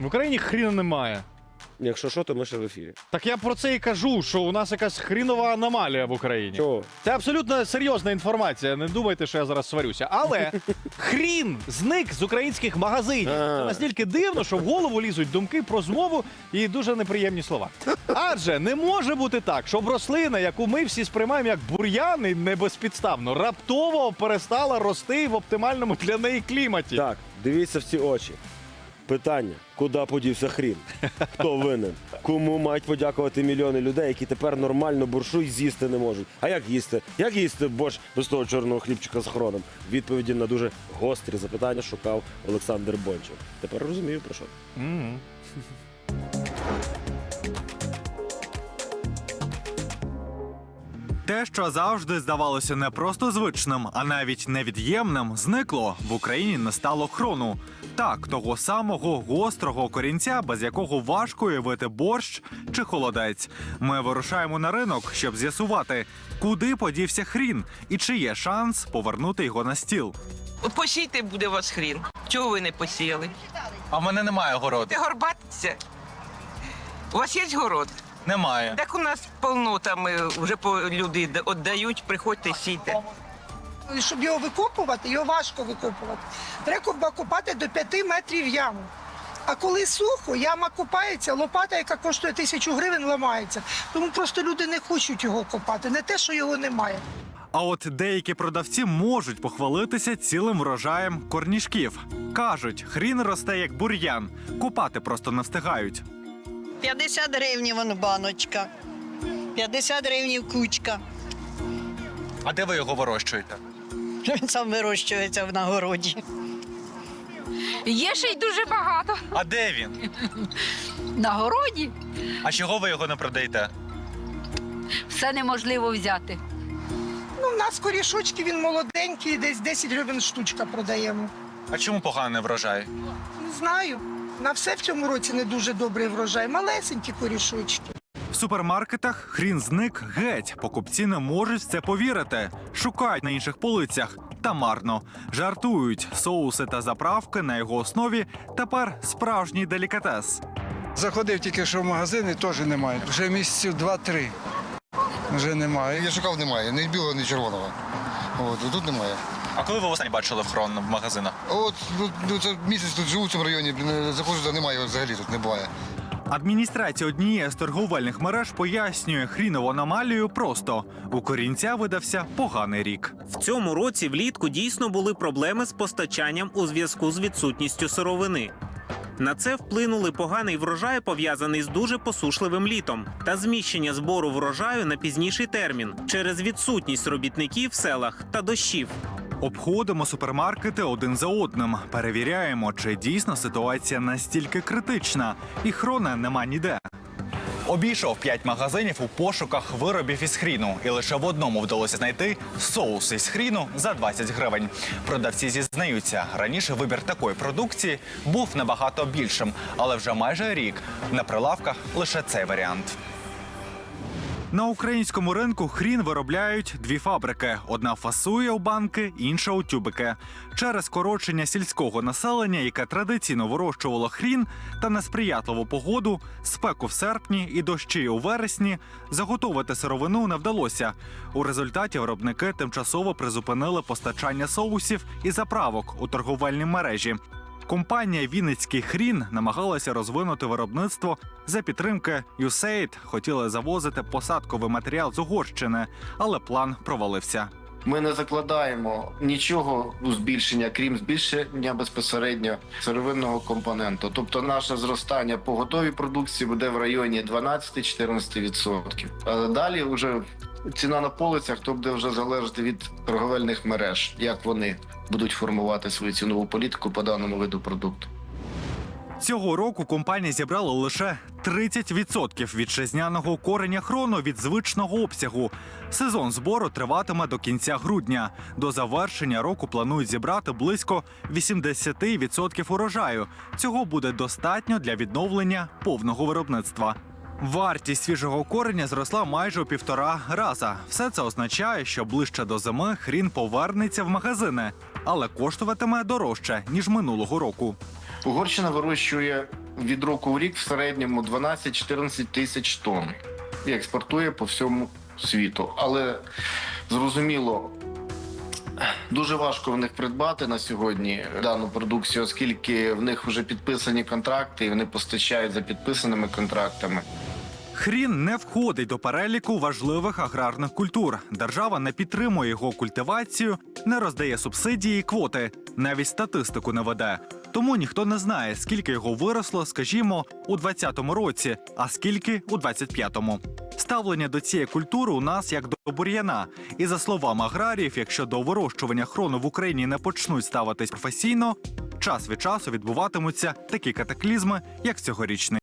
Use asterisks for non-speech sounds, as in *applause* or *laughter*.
В Україні хріна немає. Якщо що, то ми ще в ефірі. Так я про це і кажу, що у нас якась хрінова аномалія в Україні. Чого? Це абсолютно серйозна інформація. Не думайте, що я зараз сварюся. Але *laughs* хрін зник з українських магазинів. Це настільки дивно, що в голову лізуть думки про змову і дуже неприємні слова. Адже не може бути так, щоб рослина, яку ми всі сприймаємо як бур'ян і не безпідставно, раптово перестала рости в оптимальному для неї кліматі. Так, дивіться в ці очі. Питання: куди подівся хрін? Хто винен? Кому мають подякувати мільйони людей, які тепер нормально буршу і з'їсти не можуть? А як їсти? Як їсти борщ без того чорного хлібчика з хроном? Відповіді на дуже гострі запитання шукав Олександр Бончев. Тепер розумію про що. Мгм. Те, що завжди здавалося не просто звичним, а навіть невід'ємним, зникло в Україні не стало хрону. Так, того самого гострого корінця, без якого важко уявити борщ чи холодець. Ми вирушаємо на ринок, щоб з'ясувати, куди подівся хрін і чи є шанс повернути його на стіл. Посійте буде у вас хрін. Чого ви не посіяли? А в мене немає городу. Ти горбатися. У вас є город? Немає. Так у нас повно там е, вже по люди д- віддають, приходьте сійте. Щоб його викопувати, його важко викопувати. Треба копати до 5 метрів яму. А коли сухо, яма копається, лопата, яка коштує тисячу гривень, ламається. Тому просто люди не хочуть його копати, не те, що його немає. А от деякі продавці можуть похвалитися цілим врожаєм корнішків. Кажуть, хрін росте як бур'ян, купати просто не встигають. 50 гривень вон баночка. 50 гривень кучка. А де ви його вирощуєте? *laughs* Він сам вирощується в нагороді. Є ще й дуже багато. А де він? *laughs* На городі А чого ви його не продаєте? все неможливо взяти. Ну, у нас корішочки, він молоденький, десь 10 гривень штучка продаємо. А чому поганий врожай? Не знаю. На все в цьому році не дуже добрий врожай. Малесенькі корішочки. В супермаркетах хрін зник геть. Покупці не можуть в це повірити. Шукають на інших полицях та марно. Жартують соуси та заправки на його основі. Тепер справжній делікатес. Заходив тільки що в магазин і теж немає. Вже місяців два-три. Вже немає. Я шукав немає, ні білого, ні червоного. От, і тут немає. А коли ви останнє бачили хрон в магазинах? От ну, ну, це місяць тут живу в цьому районі, заходжу, немає його взагалі тут не буває. Адміністрація однієї з торговельних мереж пояснює хрінову аномалію просто у корінця видався поганий рік. В цьому році влітку дійсно були проблеми з постачанням у зв'язку з відсутністю сировини. На це вплинули поганий врожай, пов'язаний з дуже посушливим літом, та зміщення збору врожаю на пізніший термін через відсутність робітників в селах та дощів. Обходимо супермаркети один за одним. Перевіряємо, чи дійсно ситуація настільки критична, і хрона нема ніде. Обійшов п'ять магазинів у пошуках виробів із хріну, і лише в одному вдалося знайти соус із хріну за 20 гривень. Продавці зізнаються, раніше вибір такої продукції був набагато більшим, але вже майже рік на прилавках лише цей варіант. На українському ринку хрін виробляють дві фабрики: одна фасує у банки, інша у тюбики. Через скорочення сільського населення, яке традиційно вирощувало хрін, та несприятливу погоду, спеку в серпні і дощі у вересні, заготовити сировину не вдалося. У результаті виробники тимчасово призупинили постачання соусів і заправок у торговельній мережі. Компанія Вінницький хрін намагалася розвинути виробництво за підтримки USAID. Хотіли завозити посадковий матеріал з Угорщини, але план провалився. Ми не закладаємо нічого у збільшення, крім збільшення безпосередньо сировинного компоненту. Тобто наше зростання по готовій продукції буде в районі 12-14%. А далі вже ціна на полицях то буде вже залежати від торговельних мереж, як вони будуть формувати свою цінову політику по даному виду продукту. Цього року компанія зібрала лише 30% вітчизняного кореня хрону від звичного обсягу. Сезон збору триватиме до кінця грудня. До завершення року планують зібрати близько 80% урожаю. Цього буде достатньо для відновлення повного виробництва. Вартість свіжого кореня зросла майже у півтора раза. Все це означає, що ближче до зими хрін повернеться в магазини, але коштуватиме дорожче ніж минулого року. Угорщина вирощує від року в рік в середньому 12-14 тисяч тонн і експортує по всьому світу. Але зрозуміло, дуже важко в них придбати на сьогодні дану продукцію, оскільки в них вже підписані контракти, і вони постачають за підписаними контрактами. Хрін не входить до переліку важливих аграрних культур. Держава не підтримує його культивацію, не роздає субсидії і квоти, навіть статистику не веде. Тому ніхто не знає, скільки його виросло, скажімо, у 2020 році, а скільки у 2025. Ставлення до цієї культури у нас як до бур'яна. І за словами аграріїв, якщо до вирощування хрону в Україні не почнуть ставитись професійно, час від часу відбуватимуться такі катаклізми, як цьогорічний.